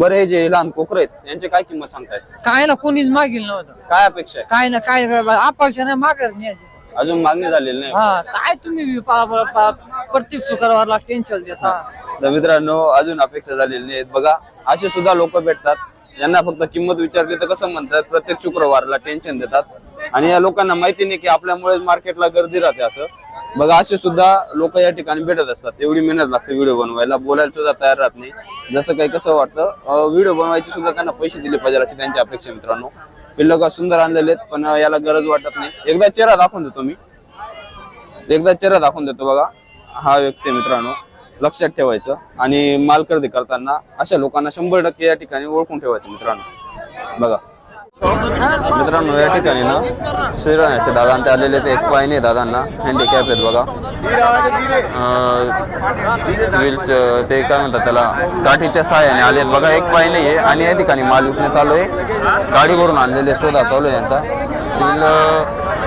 बरं हे जे लहान कोकर आहेत यांची काय किंमत सांगताय काय ना कोणीच मागेल नव्हतं. काय अपेक्षा आहे? काय ना काय अपेक्षा नाही मागर न्यायची अजून. मागणी झालेली नाही. हा काय तुम्ही पा- पा- पा- प्रत्येक शुक्रवारला टेन्शन देता. तर मित्रांनो अजून अपेक्षा झालेली नाहीत. बघा असे सुद्धा लोक भेटतात. यांना फक्त किंमत विचारली तर कसं म्हणतात प्रत्येक शुक्रवारला टेन्शन देतात. आणि या लोकांना माहिती नाही की आपल्यामुळे मार्केटला गर्दी राहते असं. बघा असे सुद्धा लोक या ठिकाणी भेटत असतात. एवढी मेहनत लागते व्हिडिओ बनवायला. बोलायला सुद्धा तयार राहत नाही. जसं काही कसं वाटतं व्हिडिओ बनवायचे सुद्धा त्यांना पैसे दिले पाहिजे अशी त्यांची अपेक्षा मित्रांनो. पिल्लं सुंदर आणलेले आहेत पण याला गरज वाटत नाही. एकदा चेहरा दाखवून देतो मी. एकदा चेहरा दाखवून देतो बघा. हा व्यक्ती मित्रांनो. लक्षात ठेवायचं. आणि माल खरेदी करताना अशा लोकांना शंभर टक्के या ठिकाणी ओळखून ठेवायचं मित्रांनो. बघा. मित्रांनो या ठिकाणी ना श्रीराण्याचे दादा ते आलेले ते एक पायने दादांना. हँडिकॅप आहेत बघा. व्हील ते काय म्हणतात त्याला काठीच्या सहाय्याने आले बघा. एक पाय नाही आहे आणि या ठिकाणी माल विकणे चालू आहे. गाडीवरून आणलेले शोधा चालू आहे यांचा. व्हील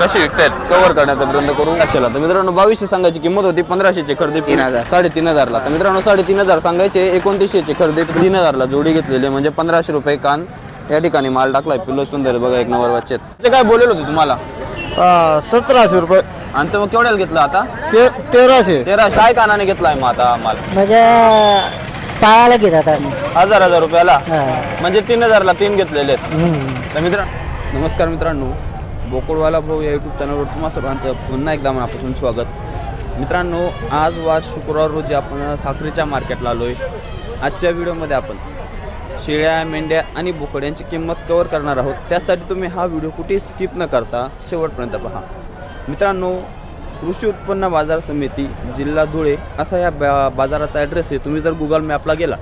कसे विकतायत? कव्हर करण्याचा प्रयत्न करून असेल तर मित्रांनो बावीसशे सांगायची किंमत होती पंधराशेची खरेदी तीन हजार. साडेतीन हजारला. तर मित्रांनो साडेतीन हजार सांगायचे एकोणतीसशेची खरेदी तीन हजारला जोडी घेतलेली म्हणजे पंधराशे रुपये कान या ठिकाणी माल टाकलाय. पिल्लो सुंदर बघा एक नंबर बच्चे ते काय बोलेल होते तुम्हाला? सतराशे रुपये. आणि ते मग केवढ्याला घेतलं आता? ते तेराशे. तेरा काय कानाने घेतलाय मग आता माल? म्हणजे पायाला घेतात आम्ही. हजार हजार रुपयाला? हा. म्हणजे तीन हजारला तीन घेतलेले आहेत. तर मित्र नमस्कार मित्रांनो. बोकडवाला भाऊ या यूट्यूब चॅनलवर तुम्हा सर्वांचं पुन्हा एकदा मनापासून स्वागत. मित्रांनो आज वार शुक्रवार रोजी आपण साखरेच्या मार्केटला आलो आहे आजच्या व्हिडिओमध्ये आपण शेळ्या मेंढ्या आणि बोकड्यांची किंमत कवर करणार आहोत. त्यासाठी तुम्ही हा व्हिडिओ कुठेही स्किप न करता शेवटपर्यंत पहा. मित्रांनो कृषी उत्पन्न बाजार समिती जिल्हा धुळे असा या बा बाजाराचा ॲड्रेस आहे. तुम्ही जर गुगल मॅपला गेला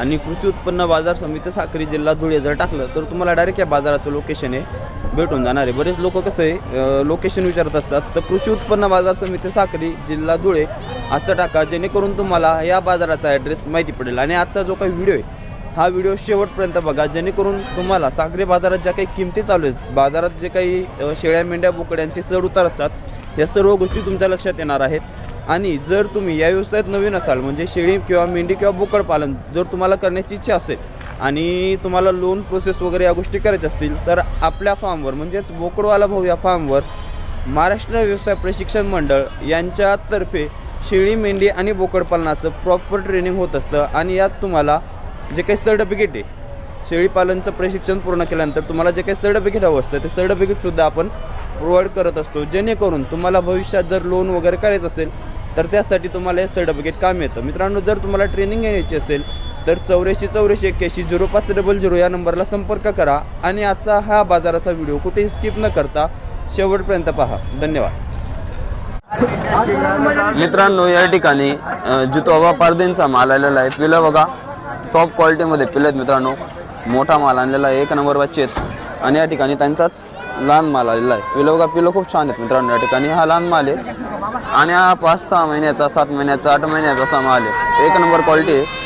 आणि कृषी उत्पन्न बाजार समिती साखरी जिल्हा धुळे जर टाकलं तर तुम्हाला डायरेक्ट या बाजाराचं लोकेशन आहे भेटून जाणार आहे. बरेच लोक कसं आहे लोकेशन विचारत असतात तर कृषी उत्पन्न बाजार समिती साखरी जिल्हा धुळे असं टाका जेणेकरून तुम्हाला या बाजाराचा ॲड्रेस माहिती पडेल. आणि आजचा जो काही व्हिडिओ आहे हा व्हिडिओ शेवटपर्यंत बघा. जेणेकरून तुम्हाला सागरी बाजारात ज्या काही किमती चालू आहेत बाजारात जे काही शेळ्या मेंढ्या बोकड्यांचे चढ उतार असतात या सर्व गोष्टी तुमच्या लक्षात येणार आहेत. आणि जर तुम्ही या व्यवसायात नवीन असाल म्हणजे शेळी किंवा मेंढी किंवा बोकड पालन जर तुम्हाला करण्याची इच्छा असेल आणि तुम्हाला लोन प्रोसेस वगैरे या गोष्टी करायच्या असतील तर आपल्या फार्मवर म्हणजेच बोकडवाला भाऊ या फार्मवर महाराष्ट्र व्यवसाय प्रशिक्षण मंडळ यांच्यातर्फे शेळी मेंढी आणि बोकडपालनाचं प्रॉपर ट्रेनिंग होत असतं. आणि यात तुम्हाला जे काही सर्टिफिकेट आहे शेळीपालनचं प्रशिक्षण पूर्ण केल्यानंतर तुम्हाला जे काही सर्टिफिकेट हवं असतं ते सर्टिफिकेटसुद्धा आपण प्रोव्हाइड करत असतो. जेणेकरून तुम्हाला भविष्यात जर लोन वगैरे करायचं असेल तर त्यासाठी तुम्हाला हे सर्टिफिकेट काम येतं. मित्रांनो जर तुम्हाला ट्रेनिंग घ्यायची असेल तर चौऱ्याऐंशी चौऱ्याऐंशी एक्क्याऐंशी झिरो पाच डबल झिरो या नंबरला संपर्क करा आणि आजचा हा बाजाराचा व्हिडिओ कुठेही स्किप न करता शेवटपर्यंत पहा. धन्यवाद. मित्रांनो या ठिकाणी जितोबा पारदेंचा माल आलेला आहे. पिला बघा टॉप क्वालिटीमध्ये पिलं आहेत मित्रांनो. मोठा माल आणलेला आहे. एक नंबर बच्चे आहेत आणि या ठिकाणी त्यांचाच लहान माल आलेला आहे. पिलं बघा पिलं खूप छान आहेत मित्रांनो या ठिकाणी. हा लहान माल आहे. आणि हा पाच सहा महिन्याचा सात महिन्याचा आठ महिन्याचा असा माल आहे. एक नंबर क्वालिटी आहे.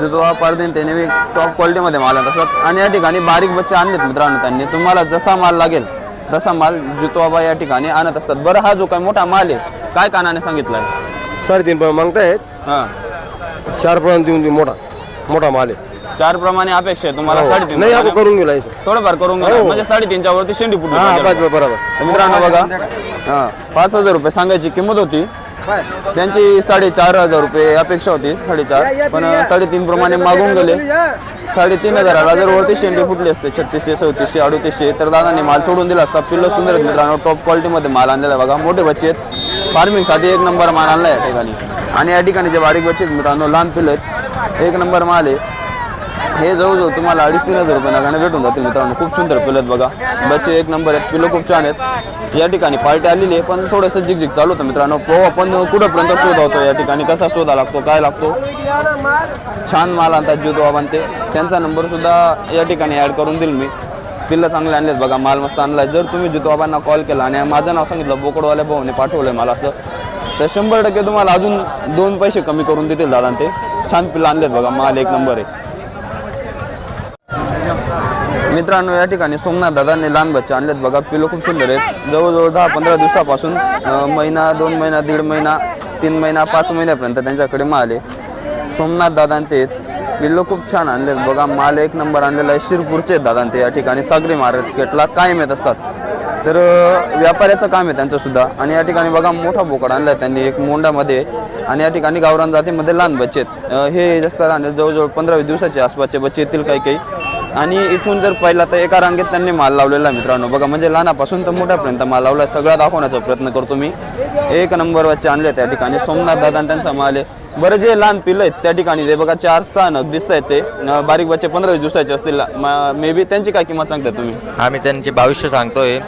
जितोबा पारदेन त्याने बी टॉप क्वालिटीमध्ये माल आहे तसंच. आणि या ठिकाणी बारीक बच्चे आणलेत मित्रांनो त्यांनी. तुम्हाला जसा माल लागेल तसा माल जितोबा या ठिकाणी आणत असतात. बरं हा जो काय मोठा माल आहे काय कानाने सांगितलं आहे साडेतीन पर्यंत मागतायत. हां. चार पर्यंत देऊन देऊ मोठा. मोठा माल आहे. चार प्रमाणे अपेक्षा आहे. तुम्हाला साडेतीन हो. नाही आपण. करून गेला इथं. थोडंफार करून घ्या हो. म्हणजे साडेतीनच्या वरती शेंडी फुटली हा पाहिजे. बस बरोबर. तर मित्रांनो बघा. हा पाच हजार रुपये सांगायची किंमत होती. त्यांची साडेचार हजार रुपये अपेक्षा होती साडेचार. पण साडेतीन प्रमाणे मागून गेले. साडेतीन हजाराला जर वरती शेंडी फुटली असते. छत्तीसशे चौतीसशे अडतीसशे. तर दादांनी माल सोडून दिला असता. पिल्लं सुंदर आहेत मित्रांनो. टॉप क्वालिटीमध्ये माल आणलेला आहे बघा. मोठे बच्चे आहेत. फार्मिंगसाठी एक नंबर माल आणला आहे या ठिकाणी. आणि या ठिकाणी जे बारीक बच्चे आहेत मित्रांनो लहान पिल्लं आहेत. एक नंबर माल आहे. हे जवळजवळ तुम्हाला अडीच तीन हजार रुपये नगाने भेटून जातील मित्रांनो. खूप सुंदर पिलं बघा. बच्चे एक नंबर आहेत पिलं खूप छान आहेत. या ठिकाणी पार्टी आलेली आहे पण थोडंसं झिकझिक चालू होतं मित्रांनो. पोहा पण कुठंपर्यंत शोध होतो या ठिकाणी? कसा शोधा लागतो? काय लागतो? छान माल आणतात जो बाबां ते. त्यांचा नंबरसुद्धा या ठिकाणी ॲड करून देईल मी. पिल्लं चांगले आणलेत बघा माल मस्त आणलाय. जर तुम्ही जितोबाबांना कॉल केला आणि माझं नाव सांगितलं बोकडवाल्या भाऊने आहे मला असं तर शंभर टक्के तुम्हाला अजून दोन पैसे कमी करून देतील दादा ते. छान पिल्लं आणलेत बघा माल एक नंबर आहे. मित्रांनो या ठिकाणी सोमनाथ दादांनी लहान बच्चे आणलेत बघा पिलो खूप सुंदर आहेत. जवळजवळ दहा पंधरा दिवसापासून महिना दोन महिना दीड महिना तीन महिना पाच महिन्यापर्यंत त्यांच्याकडे माल आहे. सोमनाथ दादा ते आहेत. पिल्लो खूप छान आणलेत बघा माल एक नंबर आणलेला आहे. शिरपूरचे आहेत दादा ते या ठिकाणी सागरी मार्केटला कायम येत असतात. तर व्यापाऱ्याचं काम आहे त्यांचं सुद्धा आणि या ठिकाणी बघा मोठा बोकड आणला आहे त्यांनी एक मोंडामध्ये. आणि या ठिकाणी गावरान जातीमध्ये लहान बच्चे आहेत. हे जास्त लहान जवळजवळ पंधरा दिवसाच्या दिवसाचे आसपासचे बच्चे येतील काही काही. आणि इथून जर पाहिला तर एका रांगेत त्यांनी माल लावलेला आहे मित्रांनो. बघा म्हणजे लहानापासून तर मोठ्यापर्यंत माल लावला. सगळा दाखवण्याचा प्रयत्न करतो मी. एक नंबर बच्चे आणले त्या ठिकाणी. सोमनाथ दादा आणि त्यांचा माल आहे. बरं जे लहान पिल्लं आहेत त्या ठिकाणी ते बघा चार सहा नग दिसत आहेत ते बारीक बच्चे पंधरा वीस दिवसाचे असतील. मे बी त्यांची काय किंमत सांगता तुम्ही? आम्ही त्यांचे बावीसशे सांगतोय.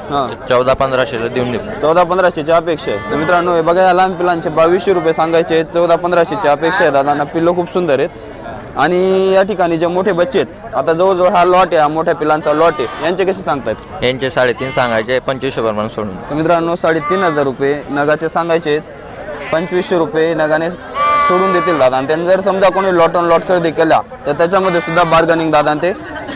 चौदा पंधराशेला देऊन देऊ. चौदा पंधराशेची अपेक्षा आहे. तर मित्रांनो हे बघा या लहान पिलांचे बावीसशे रुपये सांगायचे चौदा पंधराशेची अपेक्षा आहे. दादांना पिल्लं खूप सुंदर आहेत. आणि या ठिकाणी जे मोठे बच्चे आहेत आता जवळजवळ हा लॉट आहे हा मोठ्या पिलांचा लॉट आहे. यांचे कसे सांगतायत? यांचे साडेतीन सांगायचे पंचवीसशे प्रमाणे सोडून तर मित्रांनो साडेतीन हजार रुपये नगाचे सांगायचे आहेत. पंचवीसशे रुपये नगाने सोडून देतील दादा. आणि त्यांनी जर समजा कोणी लॉट ऑन लॉट खरेदी केल्या तर त्याच्यामध्ये सुद्धा बार्गनिंग दादा ते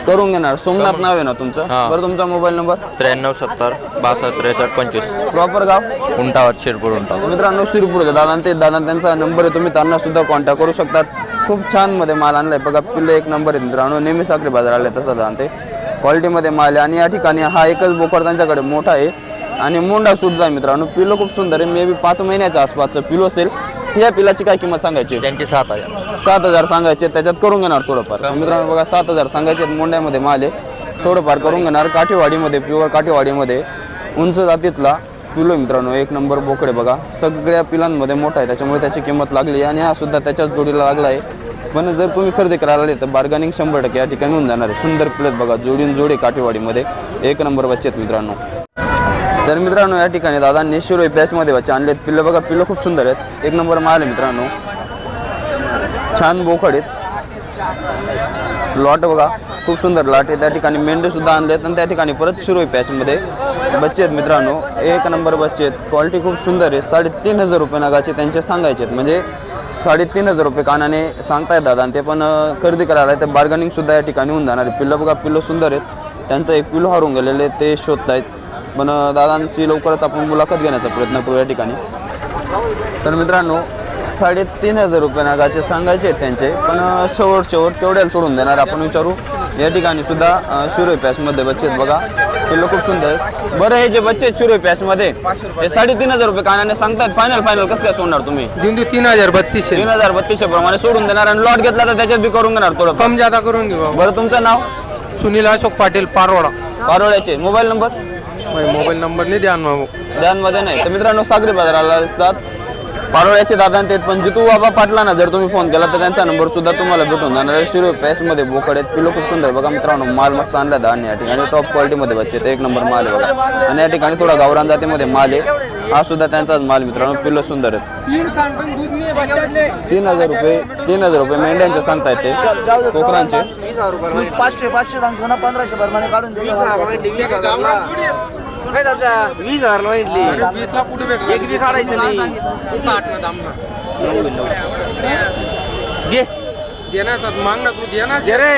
करून घेणार. सोमनाथ नाव आहे ना तुमचं? हा. बरं तुमचा मोबाईल नंबर त्र्याण्णव सत्तर बासष्ट त्रेसष्ट पंचवीस. प्रॉपर गाव? उंटावर शिरपूर उंटावर. मित्रांनो शिरपूरचे दादा. ते दादा त्यांचा नंबर आहे. तुम्ही त्यांना सुद्धा कॉन्टॅक्ट करू शकतात. खूप छानमध्ये माल आणलाय. बघा पिल्लं एक नंबर आहे मित्रांनो. नेहमी साखरी बाजार आले तसं दादा ते क्वालिटीमध्ये माल आहे. आणि या ठिकाणी हा एकच बोकड त्यांच्याकडे मोठा आहे. आणि मोंडा सुद्धा आहे मित्रांनो. पिलो खूप सुंदर आहे. मे बी पाच महिन्याच्या आसपासचं पिलो असेल. या पिलाची काय किंमत सांगायची? त्यांचे सात हजार. सात हजार सांगायचे. त्याच्यात करून घेणार थोडंफार. मित्रांनो बघा सात हजार सांगायचे मोंड्यामध्ये माल आहे. थोडंफार करून घेणार. काठीवाडीमध्ये प्युअर काठीवाडीमध्ये उंच जातीतला पिलो मित्रांनो. एक नंबर बोकडे बघा. सगळ्या पिलांमध्ये मोठा आहे. त्याच्यामुळे त्याची किंमत लागली आणि हा सुद्धा त्याच्याच जोडीला लागला आहे. पण जर तुम्ही खरेदी करायला आले तर बार्गनिंग शंभर टक्के या ठिकाणी होऊन जाणार आहे. सुंदर पिलत बघा जोडीन जोडे काठेवाडीमध्ये. एक नंबर बच्चे आहेत मित्रांनो. तर मित्रांनो या ठिकाणी दादांनी शिरोई पॅचमध्ये बच्चे आहेत पिल्लं बघा पिल्लं खूप सुंदर आहेत. एक नंबर माल आहे मित्रांनो. छान बोकड आहेत. लॉट बघा खूप सुंदर लॉट आहे. त्या ठिकाणी मेंढेसुद्धा आणले आहेत आणि त्या ठिकाणी परत शिरोई पॅचमध्ये बच्चे आहेत मित्रांनो. एक नंबर बच्चे आहेत. क्वालिटी खूप सुंदर आहे. साडेतीन हजार रुपये नगाचे त्यांचे सांगायचे आहेत. म्हणजे साडेतीन हजार रुपये कानाने सांगतायत दादा. आणि ते पण खरेदी करायला आहे तर बार्गनिंग सुद्धा या ठिकाणी होऊन जाणार आहे पिल्लं बघा पिल्लो सुंदर आहेत. त्यांचं एक पिल्लो हरून गेलेले ते शोधतायत. पण दादांची लवकरच आपण मुलाखत घेण्याचा प्रयत्न करू या ठिकाणी. तर मित्रांनो साडेतीन हजार रुपये नागाचे सांगायचे आहेत त्यांचे. पण शेवट शेवट तेवढ्याला सोडून देणार? आपण विचारू. या ठिकाणी सुद्धा अं, शिरोई पॅचमध्ये बच्चे आहेत बघा. लोक खूप सुंदर आहेत. बरं हे जे बच्चे आहेत शिरोई पॅचमध्ये हे साडेतीन हजार रुपये कानाने सांगतायत. फायनल फायनल कसं काय सोडणार तुम्ही? तीन हजार बत्तीसशे. तीन हजार बत्तीसशे प्रमाणे सोडून देणार आणि लॉट घेतला तर त्याच्यात बी करून घेणार थोडं कम जादा करून घेऊ. बरं तुमचं नाव? Sunil Ashok Patil Paroda पारोळ्याचे. Mobile number? Mobile number नाही द्या ना ध्यानमध्ये नाही. तर मित्रांनो सागरी बाजाराला असतात. पारोळ्याचे दादा ते पण जितू बाबा पाटला ना जर तुम्ही फोन केला तर त्यांचा नंबर सुद्धा तुम्हाला भेटून जाणार आहे. शिरो मध्ये बोकड आहेत. पिलो खूप सुंदर. बघा मित्रांनो माल मस्त आणला दान या ठिकाणी. टॉप क्वालिटीमध्ये बच्चे आहेत. एक नंबर माल आहे बघा. आणि या ठिकाणी थोडा गावरान जातीमध्ये माल आहे. हा सुद्धा त्यांचाच माल मित्रांनो. पिलो सुंदर आहेत. तीन हजार रुपये तीन हजार रुपये मेंढ्यांचे सांगतायत ते. कोकरांचे पाचशे पाचशे सांगतो ना पंधराशे प्रमाणे काढून दे वीस हजार वीसला कुठे भेटला? एक बी काढायचं नाही. घे. दे ना तर माग ना तू दे ना. घे रे.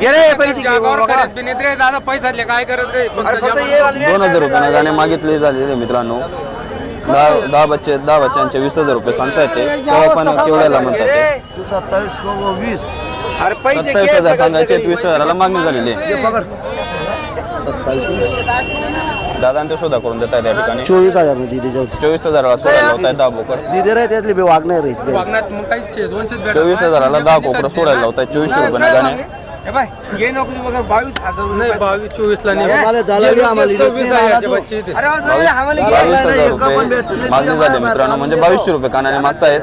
घे रे पैसे घे जागावर बाबा. करत बी नाहीत रे दादा पैसातले काय करत रे? फक्त अरे फक्त जमा- ये वाली. दोन हजार रुपये गाणे मागितले झालेले मित्रांनो. दहा दहा बच्चे दहा बच्चांचे वीस हजार रुपये सांगता येते तेव्हा पण केवढ्याला म्हणतात ते? तू सत्तावीस तो वीस. अरे पैसे सत्तावीस घे. हजार सांगायचे वीस हजाराला मागणी झालेली आहे. घे दादा ते शोधा करून देत आहेत या ठिकाणी. चोवीस हजारमध्ये चोवीस हजाराला सोळा लावताय दहा बोकड. दिदे रे त्यातली बी वागणार रे वागण्यात मग काही दोनशे भेटत चोवीस हजाराला दहा कोकडं सोडायला लावताय चोवीसशे रुपये गाणे बघा बावीस हजार नाही बावीस चोवीस ला नाही आम्हाला दलाली आम्हाला इज्जत सव्वीस नाही हजारचे राहतो. बच्चे इथे. अरे वा, बावीस आम्हाला बावीस घ्यायला नाही, हजार एका पण रुपये भेटलं. मागणी झाली मित्रांनो म्हणजे बावीसशे रुपये कानाने मागतायत.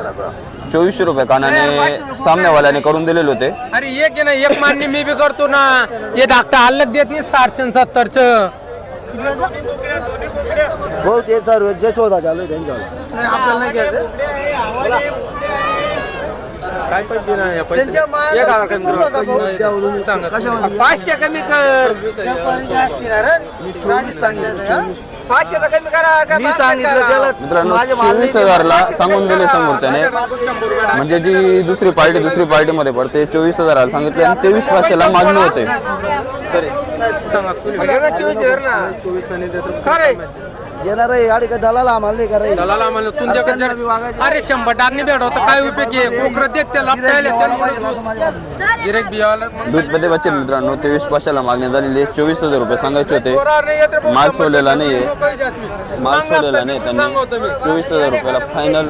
चोवीसशे रुपये कानाने सामन्यावाल्याने करून दिलेले होते. अरे एक आहे ना एक मान्य मी बी करतो ना. हे धाकटा अलग देत नाही साठशे सत्तरच. हो ते सर्व जे शोधा चालू आहे त्यांच्यावर आपल्याला नाही घ्यायचं काय पाहिजे ना या पैसे. एक हजार कमी करा. सांगा पाचशे कमी कर. सांगितलं पाचशे तर कमी करा मी सांगितलं त्याला मित्रांनो माझे माल चोवीस हजारला सांगून दिले समोरच्याने. म्हणजे जी दुसरी पार्टी दुसरी पार्टीमध्ये पडते चोवीस हजाराला सांगितले आणि तेवीस पाचशेला मागणी होते. सांगा चोवीस हजार ना. चोवीस येणार आहे गाडी का दलाल आम्हाला नाही करायचं. दलाला म्हणलं तू देखत जर अरे शंभर भेट होतं काय उपयोग आहे? कोकरं देत ते लपटायला गिरेक बियाला दूधमध्ये बच्चे मित्रांनो तेवीस पाचशेला मागणी झालेली आहे चोवीस हजार रुपये सांगायचे होते. माल सोडलेला नाहीये. माल सोडलेला नाही त्यांनी चोवीस हजार रुपयाला फायनल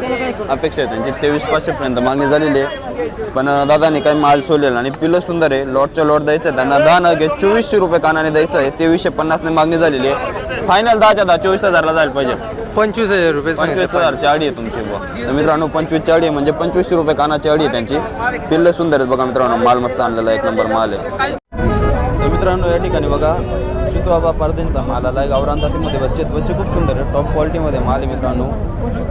अपेक्षा आहे त्यांची तेवीस पाचशे पर्यंत मागणी झालेली आहे. पण अं, दादाने काही माल सोडलेला आणि पिलं सुंदर आहे लॉटच्या लॉट द्यायचं आहे त्यांना दहा नगे चोवीसशे रुपये कानाने द्यायचं आहे तेवीसशे पन्नासने मागणी झालेली आहे. फायनल दहाच्या दहा चोवीस हजारला जायला पाहिजे. पंचवीस हजार रुपये पंचवीस हजारची आडी आहे तुमची बुवा. तर मित्रांनो पंचवीसची आडी आहे म्हणजे पंचवीसशे रुपये कानाची आडी आहे त्यांची. पिल्ले सुंदर आहेत बघा मित्रांनो माल मस्त आणलेला एक नंबर माल आहे. तर मित्रांनो या ठिकाणी बघा चितवाबा पारदेंचा माल आला आहे गावरान जातीमध्ये बच्चे आहेत. बच्चे खूप सुंदर आहे टॉप क्वालिटीमध्ये माल आहे मित्रांनो.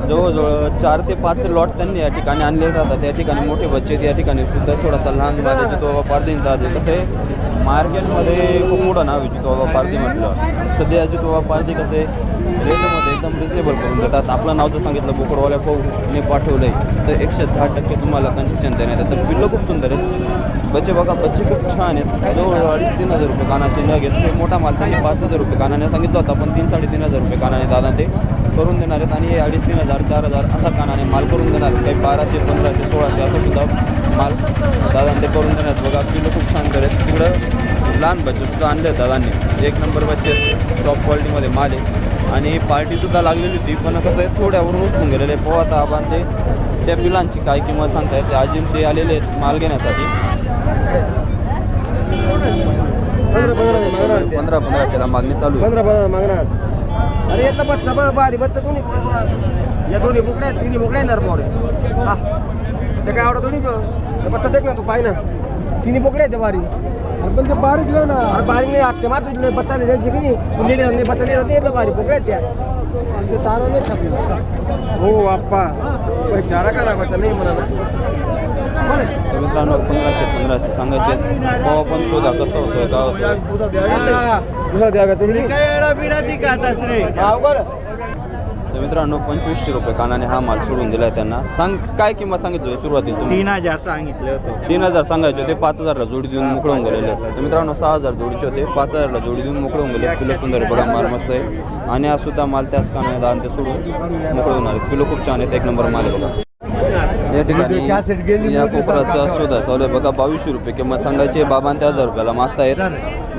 जवळजवळ चार ते पाच लॉट त्यांनी या ठिकाणी आणले राहतात. या ठिकाणी मोठे बच्चे आहेत. या ठिकाणी सुद्धा थोडासा लहान माल आहे. बाबा पारदेंचा आहे. कसं आहे मार्केटमध्ये खूप मोठं नाव आहे बाबा पारदी म्हटलं. सध्या चितवाबा पारदी कसं आहे रेटमध्ये एकदम रिजनेबल करून देतात. आपलं नाव जर सांगितलं बोकडवाल्या भाऊने पाठवलं आहे तर एकशे दहा टक्के तुम्हाला कन्सेशन देण्यात येतं. तर पिल्लं खूप सुंदर आहेत. बच्चे बघा बच्चे खूप छान आहेत. जवळजवळ अडीच तीन हजार रुपये कानाचे न घेत हे मोठा माल त्यांनी पाच हजार रुपये कानाने सांगितलं होता. पण तीन साडेतीन हजार रुपये कानाने दादा ते करून देणार आहेत. आणि हे अडीच तीन हजार चार हजार असा कानाने माल करून देणार आहेत. काही बाराशे पंधराशे सोळाशे असं सुद्धा माल दादा ते करून देणार आहेत. बघा पिल्लं खूप छान आहेत. तिकडं लहान बच्चे सुद्धा आणले आहेत दादांनी. एक नंबर बच्चे टॉप क्वालिटीमध्ये माल आहे. आणि पार्टीसुद्धा लागलेली होती पण कसं आहे थोड्यावरून उचलून गेलेले पोहा आता आपण ते त्या पिलांची काय किंमत सांगताय ते अजून ते आलेले आहेत माल घेण्यासाठी. पंधरा पंधराशेला मागणी चालू आहे. पंधरा पंधरा मागणार. अरे येतला बच्चा बघ बारी बच्चा तुम्ही या दोन्ही बुकड्या तिन्ही बुकड्या येणार मोरे. हा. ते काय आवडत थोडी ते बच्चा देख ना तू पाय ना. तिन्ही आहेत त्या बारी. अरे पण ते बारीक लिह ना. अरे बारीक नाही आत ते मात्र दिले बच्चा नाही द्यायचे की नाही? पण लिहिलं नाही बच्चा नाही येतलं बारी आहेत त्या. ते चारा नाही खात हो बाप्पा. काही चारा करा बच्चा नाही म्हणा ना. मित्रांनो पंधराशे पंधराशे सांगायचे. पोहा पण शोधा कसं होतोय का दुसरा द्या का तुम्ही? तर मित्रांनो पंचवीसशे रुपये कानाने हा माल सोडून दिलाय त्यांना. सांग काय किंमत सांगितली सुरुवातीला तुम्ही? तीन हजार सांगितले होते. तीन हजार सांगायचे होते पाच हजारला जोडी देऊन मोकळून गेलेले. आहेत. तर मित्रांनो सहा हजार जोडीचे होते पाच हजारला जोडी देऊन मोकळून गेले. किलो सुंदर आहे बघा माल मस्त आहे. आणि हा सुद्धा माल त्याच कानाने दान ते सोडून मोकळे होणार आहेत किलो खूप छान आहेत एक नंबर माल आहे बघा. या ठिकाणी या कोकराचा शोधा चालू आहे. बघा बावीसशे रुपये किंमत सांगायची बाबां ते हजार रुपयाला मागतायत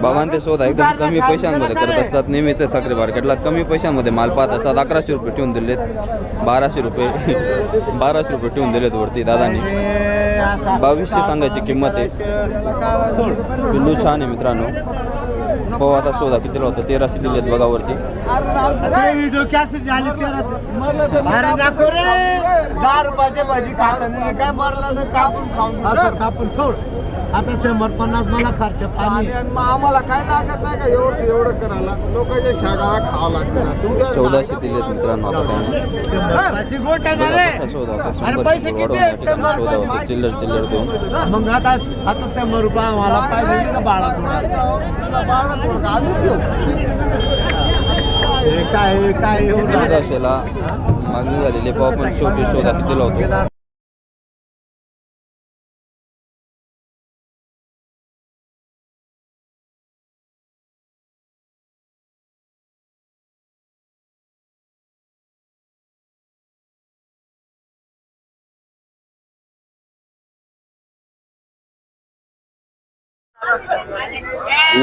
बाबां ते शोधा एकदम कमी पैशांमध्ये करत असतात. नेहमीच साखरे मार्केटला. कमी पैशांमध्ये माल पाहत असतात. अकराशे रुपये ठेवून दिलेत. बाराशे रुपये. बाराशे रुपये ठेवून दिलेत वरती दादांनी. बावीसशे सांगायची किंमत आहे. पिल्लू छान आहे मित्रांनो. हो आता शोधा कितीला होतं? तेराशे दिलेत बघा वरती. दहा रुपयाचे भाजी खाता काय मरला तर कापून खाऊन. असं कापून सोड. आता शंभर पन्नास मला खर्च पाणी. आम्हाला काय लागत नाही का? एवढं एवढं करायला. लोकांच्या शाळा खावं लागतं ना तुमच्या चौदाशे दिलेत मित्रांनो आता त्यांनी. शंभरची गोट आहे ना बघा रे कसा शोधा होता. अरे शंभर पैसे किती आहेत? शंभर होता. चिल्लर चिल्लर देऊन. मग आता आता शंभर रुपये आम्हाला पाहिजे का बाळा हे काय हे काय एवढं आहे? चौदाशेला मागणी झालेली. पाव पण शेवटी शोधा कितीला होतो?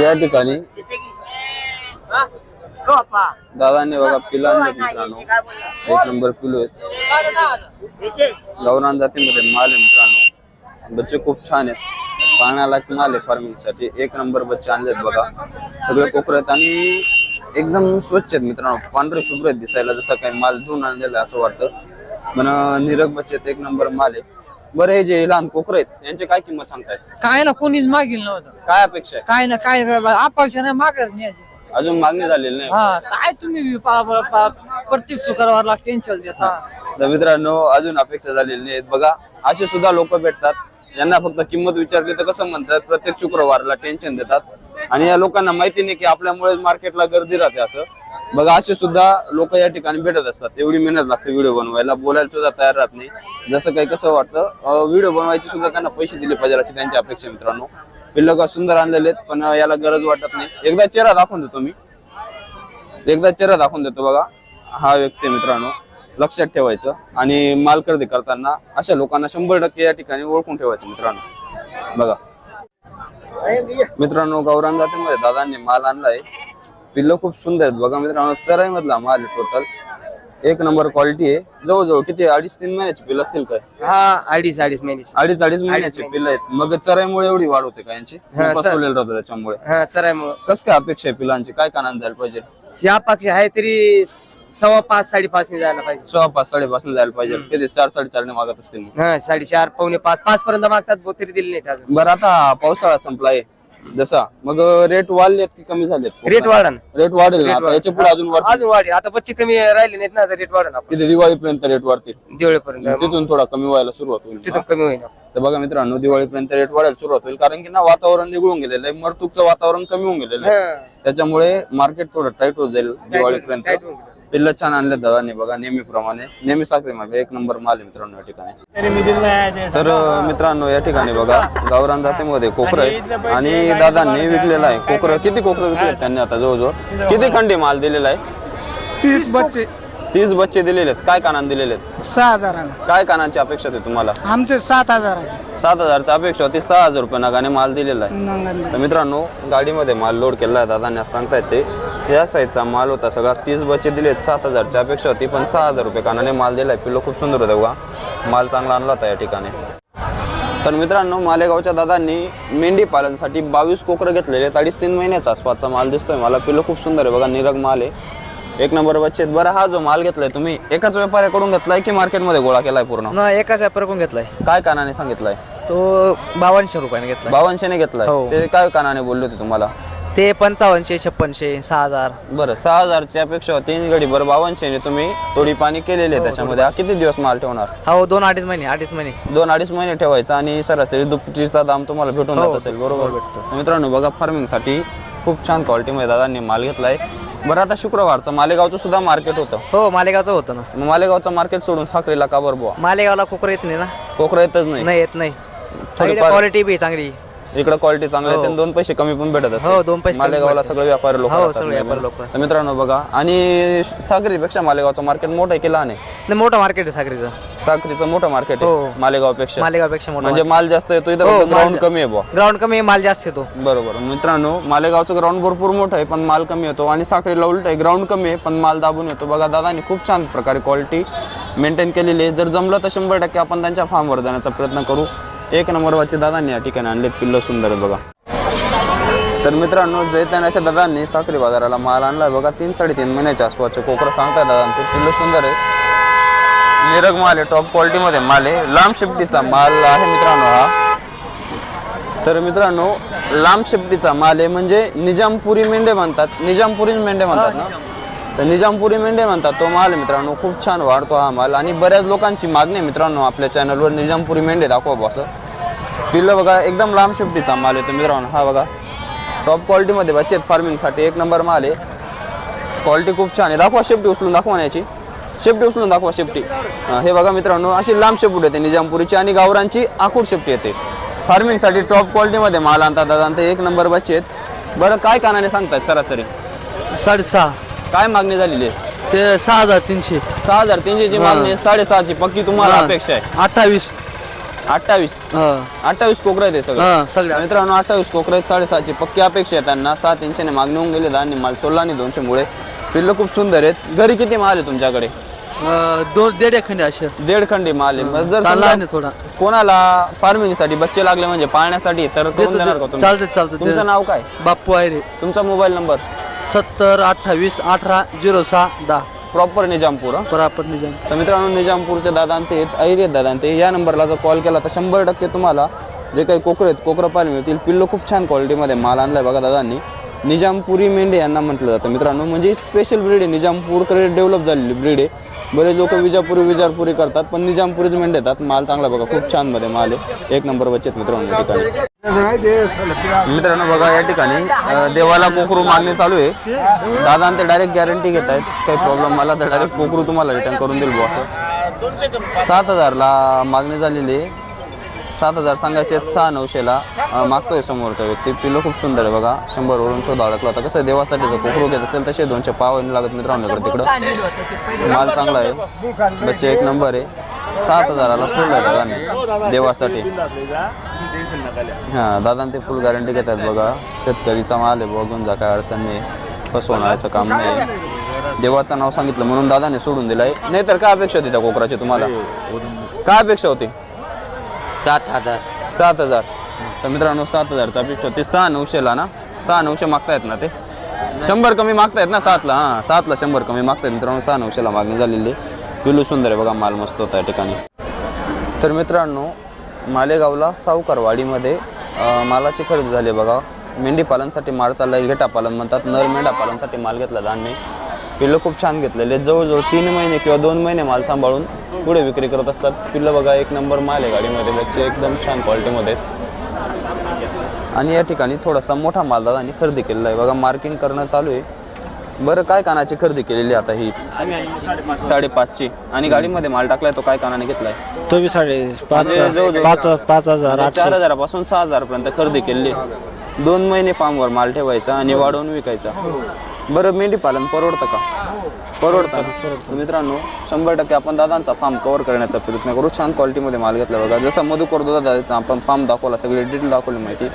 या ठिकाणी दादाने बघा पिलं मित्रांनो एक नंबर पिलो आहेत. गावरान जातीमध्ये माल आहे मित्रांनो. बच्चे खूप छान आहेत. पाण्याला माल आहे फार्मिंगसाठी एक नंबर बच्चे आणलेत बघा. सगळे कोकर आहेत आणि एकदम स्वच्छ आहेत मित्रांनो. पांढरे शुभ्र आहेत दिसायला जसं काही माल धुवून आणलेला असं वाटतं. पण निरग बच्चे आहेत, एक नंबर माल आहे. बरं हे जे लहान कोकर आहेत यांची काय किंमत सांगताय? काय ना कोणीच मागील नव्हतं. काय अपेक्षा आहे? काय ना काय अपेक्षा नाही माघार न्यायची. अजून मागणी झालेली नाही. हा काय तुम्ही बी पा- पा- पा- प्रत्येक शुक्रवारला टेन्शन देता. तर मित्रांनो अजून अपेक्षा झालेली नाहीत. बघा असे सुद्धा लोक भेटतात. यांना फक्त किंमत विचारली तर कसं म्हणतात प्रत्येक शुक्रवारला टेन्शन देतात. आणि या लोकांना माहिती नाही की आपल्यामुळे मार्केटला गर्दी राहते असं. बघा असे सुद्धा लोक या ठिकाणी भेटत असतात. एवढी मेहनत लागते व्हिडिओ बनवायला. बोलायला सुद्धा तयार राहत नाही. जसं काही कसं वाटतं व्हिडिओ बनवायचे सुद्धा त्यांना पैसे दिले पाहिजे अशी त्यांची अपेक्षा मित्रांनो. पिल्लं सुंदर आणलेले आहेत पण याला गरज वाटत नाही. एकदा चेहरा दाखवून देतो मी. एकदा चेहरा दाखवून देतो बघा. हा व्यक्ती मित्रांनो. लक्षात ठेवायचं. आणि माल खरेदी करताना अशा लोकांना शंभर टक्के या ठिकाणी ओळखून ठेवायचं मित्रांनो. बघा. मित्रांनो गौरांगातीमध्ये दादांनी माल आणलाय. पिल्लं खूप सुंदर आहेत. बघा मित्रांनो चराई मधला माल टोटल एक नंबर क्वालिटी आहे. जवळजवळ किती अडीच तीन महिन्याचे पिल्लं असतील काय? हा अडीच अडीच महिन्याची. अडीच अडीच महिन्याचे पिल्लं आहेत. मग चराईमुळे एवढी वाढ होते का यांची? हा, राहतं त्याच्यामुळे. हा चरायमुळं कस काय अपेक्षा आहे पिलांची? काय कानान जायला पाहिजे? या पक्षी आहे तरी सव्वा पाच साडेपाच ने जायला पाहिजे. सहा पाच साडेपाच जायला पाहिजे. किती? चार साडेचार ने मागत असतील मग. हा साडेचार पावणे पाच. पाच पर्यंत मागतात बो तरी दिले अजून. बरं आता पावसाळा संपलाय. जसा मग रेट वाढलेत की कमी झालेत? रेट वाढा ना रेट वाढेल ना आता याच्यापुढे अजून वाढतील. अजून वाढेल. आता बच्चे कमी राहिले नाहीत ना रेट वाढा ना आपण. किती दिवाळीपर्यंत रेट वाढतील. दिवाळीपर्यंत. तिथून थोडा कमी व्हायला सुरुवात होईल. तिथून कमी होईल. तर बघा मित्रांनो दिवाळीपर्यंत रेट वाढायला सुरुवात होईल. कारण की ना वातावरण निघून गेलेलं आहे. मरतूकचं वातावरण कमी होऊन गेलेलं आहे. त्याच्यामुळे मार्केट थोडं टाईट होत जाईल दिवाळीपर्यंत. पिल्ल छान आणले दादांनी बघा नेहमीप्रमाणे. नेहमी साखरी मागे. एक नंबर माल आहे मित्रांनो या ठिकाणी. तर मित्रांनो या ठिकाणी बघा गावरान जातीमध्ये कोकरं आहे आणि दादांनी विकलेलं आहे. कोकरं किती कोकरं विकले त्यांनी आता जवळजवळ? किती खंडी माल दिलेला आहे? तीस बच्चे. तीस बच्चे दिलेले आहेत. काय कानान दिलेले आहेत? सहा हजाराला काय कानांची अपेक्षा होती तुम्हाला? आमचे सात हजाराचे. सात हजारची अपेक्षा होती. सहा हजार रुपये नगाने माल दिलेला आहे. तर मित्रांनो गाडीमध्ये माल लोड केला आहे. दादांनी सांगतायत ते. या साईजचा माल होता सगळा. तीस बच्चे दिलेत सात हजारची अपेक्षा होती पण सहा हजार रुपये कानाने माल दिलाय. पिल्लो खूप सुंदर होता बघा. माल चांगला आणला होता या ठिकाणी. तर मित्रांनो मालेगावच्या दादांनी मेंढी पालनसाठी बावीस कोकरं घेतलेले आहेत. अडीच तीन महिन्याचा आसपासचा माल दिसतोय मला. पिल्लो खूप सुंदर आहे बघा निरग माल आहे. एक नंबर बच्चे आहेत. बरं हा जो माल घेतलाय तुम्ही एकाच व्यापाऱ्याकडून घेतलाय की मार्केटमध्ये गोळा केलाय पूर्ण? ना एकाच ॲपरकून घेतलाय. काय कानाने सांगितलंय? तो बावनशे रुपयाने घेतलाय. बावनशेने घेतलाय. हो. ते काय कानाने बोलले होते तुम्हाला? ते पंचावन्नशे छप्पनशे सहा हजार. बरं सहा हजारच्या अपेक्षा तीन गडी बरं बावनशेने तुम्ही थोडी पाणी केलेली आहे त्याच्यामध्ये. हा किती दिवस माल ठेवणार? हो दोन अडीच महिने अडीच महिने. दोन अडीच महिने ठेवायचा आणि सरासरी दुपटीचा दाम तुम्हाला भेटून हो, जात असेल बरोबर? मित्रांनो बघा फार्मिंगसाठी खूप छान क्वालिटीमध्ये दादांनी माल घेतलाय. बरं आता शुक्रवारचं मालेगावचं सुद्धा मार्केट होतं. हो मालेगावचं होतं ना. मग मालेगावचं मार्केट सोडून साखरेला का बरं बुवा? मालेगावला कुकर येत नाही ना. कोकरा येतच नाही. नाही येत नाही. थोडीफार- क्वालिटी बी चांगली. इकडे क्वालिटी चांगली आहे हो. आणि दोन पैसे कमी पण भेटत हो, दोन पैसे कमी मालेगावला भेटतात. सगळे व्यापारी लोक हो, राहतात सगळे नेहमी. व्यापारी लोकं तर मित्रांनो बघा आणि सागरीपेक्षा मालेगावचं मार्केट मोठं आहे की लहान आहे? नाही मोठं मार्केट आहे साखरेचं साखरीचं मोठं मार्केट हो. आहे मालेगावपेक्षा. मालेगावपेक्षा मोठं म्हणजे माल जास्त येतो इथं हो, फक्त ग्राउंड जा- कमी आहे बुवा. ग्राउंड कमी आहे, माल जास्त येतो. बरोबर. मित्रांनो मालेगावचं ग्राउंड भरपूर मोठं आहे पण माल कमी येतो. आणि साखरेला उलट आहे ग्राउंड कमी आहे पण माल दाबून येतो. बघा दादानी खूप छान प्रकारे क्वालिटी मेंटेन केलेली आहे. जर जमलं तर शंभर टक्के आपण त्यांच्या फार्मवर जाण्याचा प्रयत्न करू. एक नंबर वाचे दादांनी या ठिकाणी आणलेत पिल्लं सुंदर बघा. तर मित्रांनो जैतानाच्या दादांनी साखरी बाजाराला माल आणलाय बघा. तीन साडेतीन महिन्याच्या आसपासचे कोकरं सांगताय दादा ते पिल्लं सुंदर आहे निरग माल आहे टॉप क्वालिटीमध्ये माल आहे. लांब शिफ्टीचा माल आहे मित्रांनो हा. तर मित्रांनो लांब शेपटीचा माल आहे म्हणजे निजामपुरी मेंढे म्हणतात. निजामपुरी मेंढे म्हणतात ना? तर निजामपुरी मेंढे म्हणतात तो माल मित्रांनो खूप छान वाढतो हा माल. आणि बऱ्याच लोकांची मागणी आहे मित्रांनो आपल्या चॅनलवर निजामपुरी मेंढे दाखवा असं. पिल्लं बघा एकदम लांब शेफ्टीचा माल येतो मित्रांनो हा बघा. टॉप क्वालिटीमध्ये बच्चेत फार्मिंगसाठी एक नंबर माल आहे. क्वालिटी खूप छान आहे. दाखवा शेफ्टी उचलून दाखवा याची. शेफ्टी उचलून दाखवा शेफ्टी हे बघा मित्रांनो अशी लांब शेपूट येते निजामपुरीची आणि गावरांची आखूड शेफ्टी येते. फार्मिंगसाठी टॉप क्वालिटीमध्ये माल आणतात दादा आणि ते एक नंबर बच्चे आहेत. बरं काय कानाने सांगतात सरासरी? साडेसहा. काय मागणी झालेली आहे? ते सहा हजार तीनशे. सहा हजार तीनशेची मागणी आहे साडेसहाची. पक्की तुम्हाला अपेक्षा आहे? अठ्ठावीस. अठ्ठावीस? अठ्ठावीस कोकरं आहेत हे सगळं? सगळ्या मित्रांनो अठ्ठावीस कोकरं आहेत साडेसहाची पक्की अपेक्षा आहे त्यांना. सहा तीनशेने मागणी होऊन गेली. आणि माल सोडला आणि दोनशे मुळे पिल्लं खूप सुंदर आहेत. घरी किती माल आहे तुमच्याकडे? दोन दीड एखादी असे. दीड खंडी माल आहे. मग जर चालला समजा थोडा. कोणाला फार्मिंगसाठी बच्चे लागले म्हणजे पाळण्यासाठी तर करून देणार का तुम्ही? चालते चालते तुमचं नाव काय? बाप्पू आहे रे. तुमचा मोबाईल नंबर? सत्तर अठ्ठावीस अठरा झिरो सहा दहा. प्रॉपर निजामपूर हं? परापट निजाम. तर मित्रांनो निजामपूरचे दादा आणि ते ऐरे दादा आणि ते या नंबरला जर कॉल केला तर शंभर टक्के तुम्हाला जे काही कोकरं आहेत कोकरं पाहायला मिळतील. पिल्लो खूप छान क्वालिटीमध्ये माल आणलाय बघा दादांनी. निजामपुरी मेंढे यांना म्हटलं जातं मित्रांनो. म्हणजे स्पेशल ब्रीड आहे. निजामपूरकडे डेव्हलप झालेली ब्रीड आहे. बरेच लोक विजापुरी विजारपुरी करतात पण निजामपुरीच मेंढ येतात. माल चांगला बघा खूप छानमध्ये माल आहे. एक नंबर बचत मित्रांनो ठिकाणी. मित्रांनो बघा या ठिकाणी देवाला कोकरू मागणी चालू आहे. दादा आणि ते डायरेक्ट गॅरंटी घेत आहेत. काही प्रॉब्लेम मला तर डायरेक्ट कोकरू तुम्हाला रिटर्न करून देईल बॉस सात हजारला मागणी झालेली आहे. सात हजार सांगायचे आहेत, सहा नऊशेला मागतोय समोरचा व्यक्ती. पिल्लो खूप सुंदर आहे बघा. शंभरवरून शोध अडकला होता. कसं आहे, देवासाठी जर कोकरू घेत असेल तसे दोनशे पाव नाही लागत मित्रांनो इकडे तिकडं. माल चांगला आहे. बच्चे एक नंबर आहे. सात हजाराला सोडलं दादाने देवासाठी. हां दादा ते फुल गॅरंटी घेतात बघा. शेतकरीचा माल आहे बघून जा काय अडचण नाही. फसवण्याचं काम नाही. देवाचं नाव सांगितलं म्हणून दादाने सोडून दिलंय. नाहीतर काय अपेक्षा होती त्या कोकराची तुम्हाला? काय अपेक्षा होती? सात हजार. सात हजार. तर मित्रांनो सात हजारचा अपेक्षा होते सहा नऊशेला ना? सहा नऊशे मागतायत ना ते? शंभर कमी मागतायत ना सातला? हां सातला शंभर कमी मागतायत मित्रांनो. सहा नऊशेला मागणी झालेली पिलू सुंदर आहे बघा माल मस्त होता या ठिकाणी. तर मित्रांनो मालेगावला सावकारवाडीमध्ये मालाची खरेदी झाली बघा. मेंढी पालनसाठी माल चाललाय घेटा पालन म्हणतात. नर मेंढा पालनसाठी माल घेतला धान्य पिल्लं खूप छान घेतलेले जवळजवळ तीन महिने किंवा दोन महिने माल सांभाळून पुढे विक्री करत असतात. पिल्लं बघा एक नंबर माल आहे गाडीमध्ये. बच्चे एकदम छान क्वालिटीमध्ये आणि या ठिकाणी थोडासा मोठा माल दादांनी खरेदी केलेला आहे. बघा मार्किंग करणं चालू आहे. बरं काय कानाची खरेदी केलेली आहे आता ही? साडेपाचची. आणि गाडीमध्ये माल टाकलाय तो काय कानाने घेतलाय? तो बी साडे पाच जवळजवळ पाच पाच हजार म्हणजे चार हजारापासून सहा हजारपर्यंत खरेदी केली दोन महिने फार्मवर माल ठेवायचा आणि वाढवून विकायचा. बरं मेंढी पालन परवडतं का? परवडतं मित्रांनो शंभर टक्के आपण दादांचा फार्म कव्हर करण्याचा प्रयत्न करू. छान क्वालिटीमध्ये माल घेतला बघा. जसं मधुकर दादाचा आपण फार्म दाखवला सगळी डिटेल दाखवली माहिती.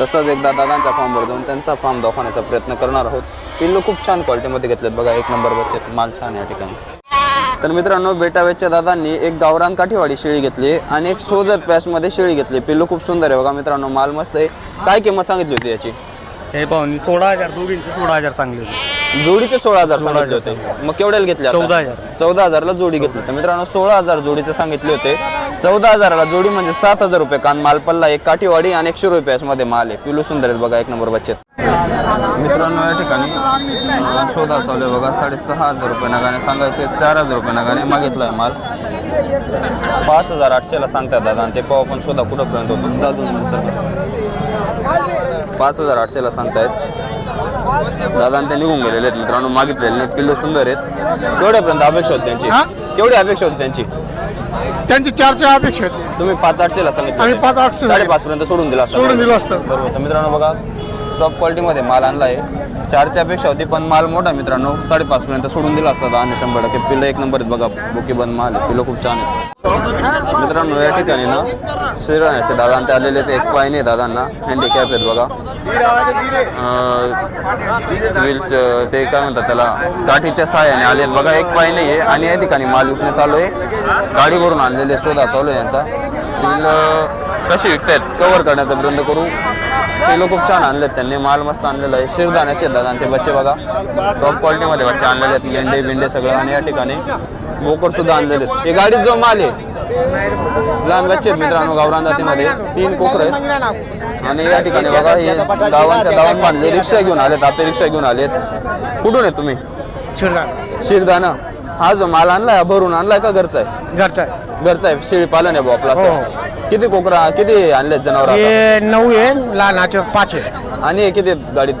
तसंच एकदा दादांच्या फार्मवर जाऊन त्यांचा फार्म दाखवण्याचा प्रयत्न करणार आहोत. पिल्लू खूप छान क्वालिटीमध्ये घेतलेत बघा. एक नंबर बच्चे माल छान या ठिकाणी. तर मित्रांनो बेटावेच्या दादांनी एक गावरान काठीवाडी शेळी घेतली आणि एक सोजत पॅसमध्ये शेळी घेतली. पिल्लू खूप सुंदर आहे बघा मित्रांनो. माल मस्त आहे. काय किंमत सांगितली होती याची? हे पाहुणे सोळा हजार दोघींचे सोळा हजार चांगले होते. जोडीचे सोळा हजार सांगितले होते. मग केवढ्याला घेतले आता? चौदा हजार. चौदा हजारला जोडी घेतली. तर मित्रांनो सोळा हजार जोडीचे सांगितले होते. चौदा हजाराला जोडी म्हणजे सात हजार रुपये कान माल पल्ला एक काठीवाडी आणि एकशे रुपये मध्ये माल आहे. पिलू सुंदर आहेत बघा एक नंबर बच्चे मित्रांनो या ठिकाणी शोधा चालू आहे बघा. साडेसहा हजार रुपये नगाने सांगायचे चार हजार रुपये नगाने मागितलाय माल. पाच हजार आठशेला सांगतात दादा आणि ते पाव पण शोधा कुठंपर्यंत होतो. दादू पाच हजार आठशेला सांगतायत. दादा ते निघून गेलेले आहेत मित्रांनो मागितलेले नाही पिल्लू सुंदर आहेत. केवढ्यापर्यंत अपेक्षा होती त्यांची? केवढी अपेक्षा होती त्यांची? त्यांची चारच्या अपेक्षा होती. तुम्ही पाच आठशेला सांगितलं आम्ही. पाच आठशे साडेपाच पर्यंत सोडून दिला असता. सोडून दिलं असतं. बरोबर. तर मित्रांनो बघा टॉप क्वालिटीमध्ये माल आणला आहे चारच्या अपेक्षा होती पण माल मोठा मित्रांनो. साडेपाच पर्यंत सोडून दिला असता दहा आणि शंभर टक्के. पिल्लं एक नंबर आहेत बघा. बुकी बंद माल आहे. पिल्लं खूप छान आहे. मित्रांनो या ठिकाणी ना श्रीराण्याचे दादा ते आलेले आहेत एक पाय नाही दादांना. हँडिकॅप आहेत बघा. अं, ते काय म्हणतात त्याला गाठीच्या सहाय्याने आले बघा एक पाय नाही आहे आणि या ठिकाणी माल विकणे चालू आहे. गाडीवरून आणलेले शोधा चालू आहे यांचा. कशी कसे विकतायत? कव्हर करण्याचा प्रयत्न करू. ते लोक खूप छान आणलेत त्यांनी. माल मस्त आणलेला आहे. शिरदाण्याचे दादा ते बच्चे बघा. टॉप क्वालिटीमध्ये बच्चे आणलेले आहेत. गेंडे बिंडे सगळं. आणि या ठिकाणी बोकड सुद्धा आणलेले आहेत. हे गाडीत जो माल आहे लहान बच्चे आहेत मित्रांनो गावरान जातीमध्ये. तीन कोकर आहेत. आणि या ठिकाणी बघा हे गावांच्या गावात बांधले रिक्षा घेऊन आलेत आपले रिक्षा घेऊन आलेत. कुठून आहेत तुम्ही? शिरदाना हा जो माल आणलाय हा भरून आणलाय का घरचा आहे? घरचा घरचा आहे. शेळी पालन आहे बुवा आपला असं. किती कोकरा किती आणलेत जनावर हे नऊ आहे लहानाचे पाच आहे. आणि हे किती गाडीत?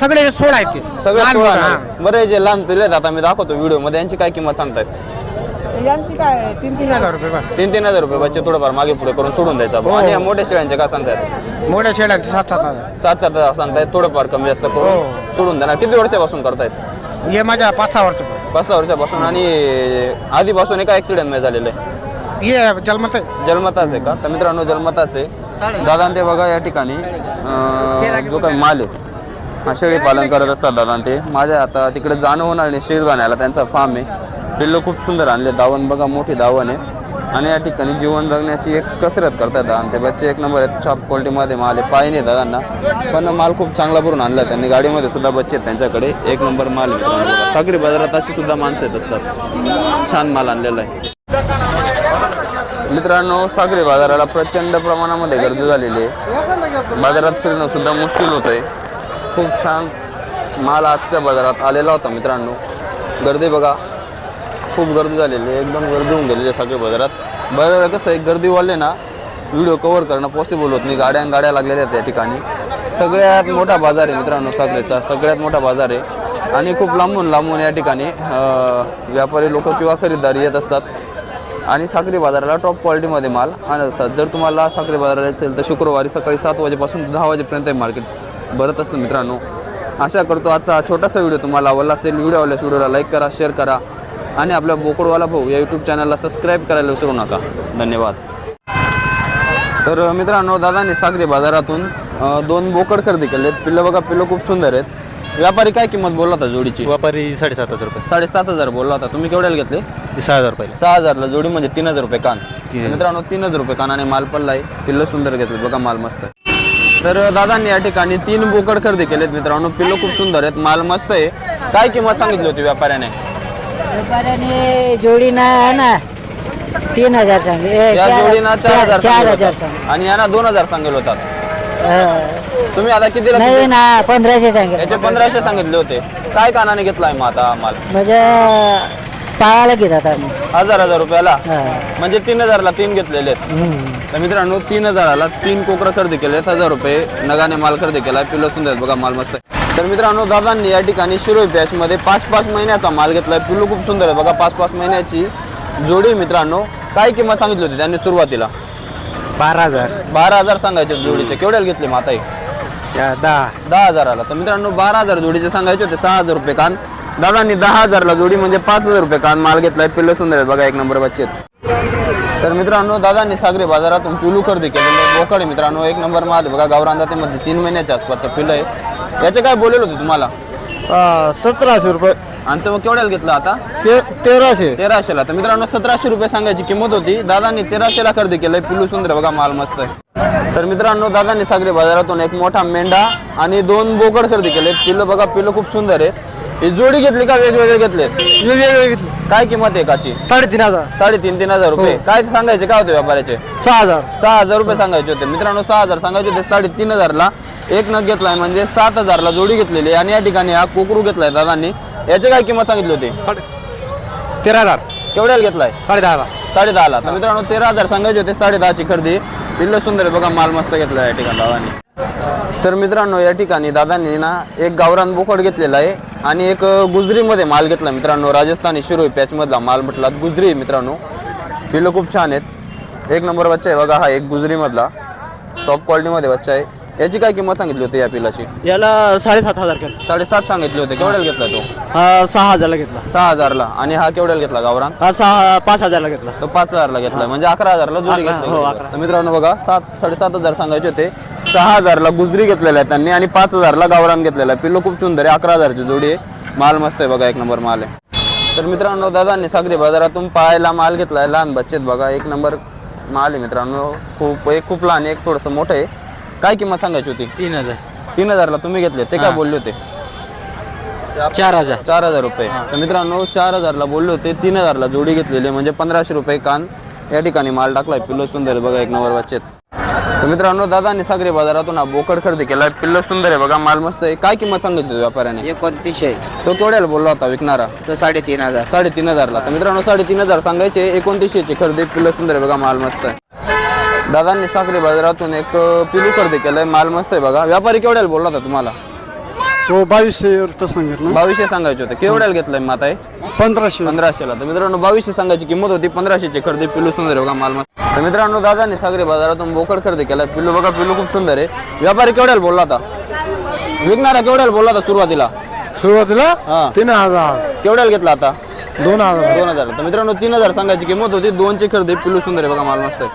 सगळे सोळा आहेत ते. सगळे लहान सोळा मुलं. बरं हे. जे लहान पिल्ले आहेत आता मी दाखवतो व्हिडिओमध्ये यांची काय किंमत सांगतायत? हा. यांची काय तीन तीन हजार रुपये बस. तीन तीन हजार रुपये बच्चे थोडंफार मागे पुढे करून सोडून द्यायचा बुवा. आणि या मोठ्या शेळ्यांचे काय सांगतायत मोठ्या शेळ्यांचे सात सात हजार. सात सात हजार सांगतायत थोडंफार कमी जास्त करून सोडून देणार. किती वर्षापासून करतायत? हे माझ्या पाच सहा वर्ष पाच सहा वर्षापासून. आणि आधीपासून एका ऍक्सिडेंटमध्ये झालेलं आहे. हे जन्मत आहे. जन्मताच आहे का? तर मित्रांनो जन्मताच आहे. दादा ते बघा या ठिकाणी. अं, जो काही माल आहे हा शेळी पालन करत असतात दादा ते माझ्या आता तिकडे जाणं होणार नाही शेळ जाण्याला त्यांचा फार्म आहे. पिल्लं खूप सुंदर आणले. दावण बघा मोठी दावण आहे. आणि या ठिकाणी जीवन जगण्याची एक कसरत करतात दादा. ते बच्चे एक नंबर आहेत. छाप क्वालिटीमध्ये माल आहे. पाय नाही दादांना. पण माल खूप चांगला भरून आणला. त्यांनी गाडीमध्ये सुद्धा बच्चे आहेत त्यांच्याकडे. एक नंबर माल आहे. सागरी बाजारात अशी सुद्धा माणसं येत असतात. छान माल आणलेला आहे. मित्रांनो सागरी बाजाराला प्रचंड प्रमाणामध्ये गर्दी झालेली आहे. बाजारात फिरणं सुद्धा मुश्किल होत आहे खूप छान माल आजच्या बाजारात आलेला होता मित्रांनो. गर्दी बघा. खूप गर्दी झालेली आहे. एकदम गर्दी होऊन गेलेली आहे सगळ्या बाजारात. बाजारात कसं आहे गर्दी वाढले ना व्हिडिओ कव्हर करणं पॉसिबल होत नाही. गाड्या आणि गाड्या लागलेल्या आहेत या ठिकाणी. सगळ्यात मोठा बाजार आहे मित्रांनो साखरेचा सगळ्यात मोठा बाजार आहे. आणि खूप लांबून लांबून या ठिकाणी व्यापारी लोक किंवा खरेदीदार येत असतात. आणि साखरी बाजाराला टॉप क्वालिटीमध्ये माल आणत असतात. जर तुम्हाला साखरी बाजाराला असेल तर शुक्रवारी सकाळी सात वाजेपासून दहा वाजेपर्यंत हे मार्केट भरत असतं मित्रांनो. आशा करतो आजचा छोटासा व्हिडिओ तुम्हाला आवडला असेल. व्हिडिओ आवडल्यास व्हिडिओला लाईक करा शेअर करा. आणि आपल्या बोकडवाला भाऊ या यूट्यूब चॅनलला सबस्क्राईब करायला विसरू नका. धन्यवाद. तर मित्रांनो दादाने सागरी बाजारातून दोन बोकड खरेदी केलेत. पिल्लं बघा पिल्लं खूप सुंदर आहेत. व्यापारी काय किंमत बोलला होता जोडीची? व्यापारी साडेसात हजार रुपये. साडेसात हजार बोलला होता. तुम्ही केवढ्याला घेतले? सहा हजार रुपये सहा हजारला. जोडी म्हणजे तीन हजार रुपये कान. तर मित्रांनो तीन हजार रुपये कान आणि माल पडला आहे पिल्लं सुंदर घेतले बघा माल मस्त आहे. तर दादांनी या ठिकाणी तीन बोकड खरेदी केलेत. मित्रांनो पिल्लं खूप सुंदर आहेत. माल मस्त आहे. काय किंमत सांगितली होती व्यापाऱ्याने? व्यापाऱ्याने जोडी ना तीन हजार सांगले ए, या चार- जोडीना चार हजार चार सांगितले हजार आणि यांना दोन हजार सांगितले होतात. तुम्ही आता कितीला नाही किती- ना पंधराशे सांगितले याचे पंधराशे सांगितले होते. काय कानाने घेतलाय मग आता माल? म्हणजे पाळायला घेतात आम्ही. हजार हजार रुपयाला? हा. म्हणजे तीन हजारला तीन घेतलेले आहेत. हम्म. तर मित्रांनो तीन हजाराला तीन कोकरं खरेदी केले हजार रुपये नगाने माल खरेदी केला. पिलो सुंदर बघा माल मस्त आहे. तर मित्रांनो दादांनी या ठिकाणी शिरोई पॅच मध्ये पाच पाच महिन्याचा माल घेतलाय. पिल्लू खूप सुंदर आहे. बघा पाच पाच महिन्याची जोडी आहे मित्रांनो. काय किंमत सांगितली होती त्यांनी सुरुवातीला? बारा हजार. बारा हजार सांगायचे जोडीचे. केवढ्याला घेतले माताई दहा. दहा हजाराला. तर मित्रांनो बारा हजार जोडीचे सांगायचे होते सहा हजार रुपये कान. दादांनी दहा हजारला जोडी म्हणजे पाच हजार रुपये कान माल घेतलाय. पिल्लं सुंदर आहेत. बघा एक नंबर बच्चे आहेत. तर मित्रांनो दादांनी सागरी बाजारातून पिलू खरेदी केलेले बोकड आहे मित्रांनो एक नंबर माल आहे. बघा गावरानमध्ये तीन महिन्याच्या आसपासचा पिल्लं आहे. याचे काय बोलेल होते तुम्हाला? सतराशे रुपये. आणि तो केवढ्याला घेतला आता? ते तेराशे. तेराशेला. तर मित्रांनो सतराशे रुपये सांगायची किंमत होती. दादांनी तेराशेला खरेदी केलंय पिलू सुंदर बघा माल मस्त आहे. तर मित्रांनो दादांनी सागरी बाजारातून एक मोठा मेंढा आणि दोन बोकड खरेदी केले. पिल्लं बघा पिल्लं खूप सुंदर आहे. ही जोडी घेतली का वेगवेगळे घेतले? वेगवेगळे घेतले. काय किंमत आहे काची? साडेतीन हजार. साडेतीन तीन हजार रुपये. काय सांगायचे? काय होते व्यापाऱ्याचे? सहा हजार. सहा हजार रुपये सांगायचे होते. मित्रांनो सहा हजार सांगायचे होते. साडेतीन हजारला एक नग घेतलाय म्हणजे सात हजारला जोडी घेतलेली आहे. आणि या ठिकाणी हा कोकरू घेतलाय दादांनी. याची काय किंमत सांगितली होती? तेरा हजार. केवढ्याला घेतलाय? साडे दहा साडे दहाला. तर मित्रांनो तेरा हजार सांगायचे होते. साडे दहाची खरेदी. पिल्लं सुंदर आहे बघा माल मस्त घेतला या ठिकाणी दादांनी. तर मित्रांनो या ठिकाणी दादांनी ना एक गावरान बोकड घेतलेला आहे आणि एक गुजरीमध्ये माल घेतला मित्रांनो. राजस्थानी शिरोई पॅचमधला माल म्हटला गुजरी आहे मित्रांनो. पिलं खूप छान आहेत. एक नंबर बच्चा आहे बघा हा एक गुजरीमधला. टॉप क्वालिटीमध्ये बच्चा आहे. याची काय किंमत सांगितली होती या पिलाची? याला साडेसात हजार साडेसात सांगितले होते. केवढ्याला घेतला तो? हा सहा हजारला घेतला. सहा हजारला. आणि हा केवढ्याला घेतला गावरान? हा सहा पाच हजारला घेतला. तो पाच हजारला घेतलाय म्हणजे अकरा हजारला जोडी अकरा, हो, घेतली अकरा. तर मित्रांनो बघा सात साडेसात हजार सांगायचे होते. सहा हजारला गुजरी घेतलेला आहे त्यांनी आणि पाच हजारला गावरान घेतलेला आहे पिल्लो खूप सुंदर आहे. अकरा हजारची जोडी आहे. माल मस्त आहे बघा एक नंबर माल आहे. तर मित्रांनो दादांनी सागरी बाजारातून पाहायला माल घेतलाय. लहान बच्चेत बघा एक नंबर माल आहे मित्रांनो. खूप एक खूप लहान आहे, एक थोडंसं मोठं आहे. काय किंमत सांगायची होती? तीन हजार. तीन हजारला तुम्ही घेतले ते काय बोलले होते? चार हजार. चार हजार रुपये. तर मित्रांनो चार हजारला बोलले होते तीन हजारला जोडी घेतलेली आहे, म्हणजे पंधराशे रुपये कान या ठिकाणी माल टाकलाय पिल्लो सुंदर आहे बघा एक नंबर बच्चेत तर मित्रांनो दादांनी सागरी बाजारातून हा बोकड खरेदी केलाय पिल्लो सुंदर आहे बघा माल मस्त आहे. काय किंमत सांगितली होती व्यापाऱ्याने? एकोणतीसशे. तो केवढ्याला बोलला होता विकणारा? तो साडेतीन हजार. साडेतीन हजारला. तर मित्रांनो साडेतीन हजार सांगायचे एकोणतीसशेची खरेदी पिल्लो सुंदर आहे बघा माल मस्त आहे. दादांनी सागरी बाजारातून एक पिलू खरेदी केलाय. माल मस्त आहे बघा. व्यापारी केवढ्याला बोलला होता तुम्हाला? तो बावीसशे रुपये सांगितलं बावीसशे सांगायचे होते. केवढ्याला घेतलंय माता आहे पंधराशे. पंधराशेला. तर मित्रांनो बावीसशे सांगायची किंमत होती पंधराशेची खरेदी. पिलू सुंदर आहे बघा माल मस्त. तर मित्रांनो दादाने सागरी बाजारातून बोकड खरेदी केला पिलू बघा पिलू खूप सुंदर आहे. व्यापारी केवढ्याला बोलला होता? विकणारा केवढ्याला बोलला होता सुरुवातीला? सुरुवातीला हा. तीन हजार. केवढ्याला घेतला आता? दोन हजार. दोन हजार. तर मित्रांनो तीन हजार सांगायची किंमत होती. दोनची खरेदी पिलू सुंदर आहे बघा माल मस्त आहे.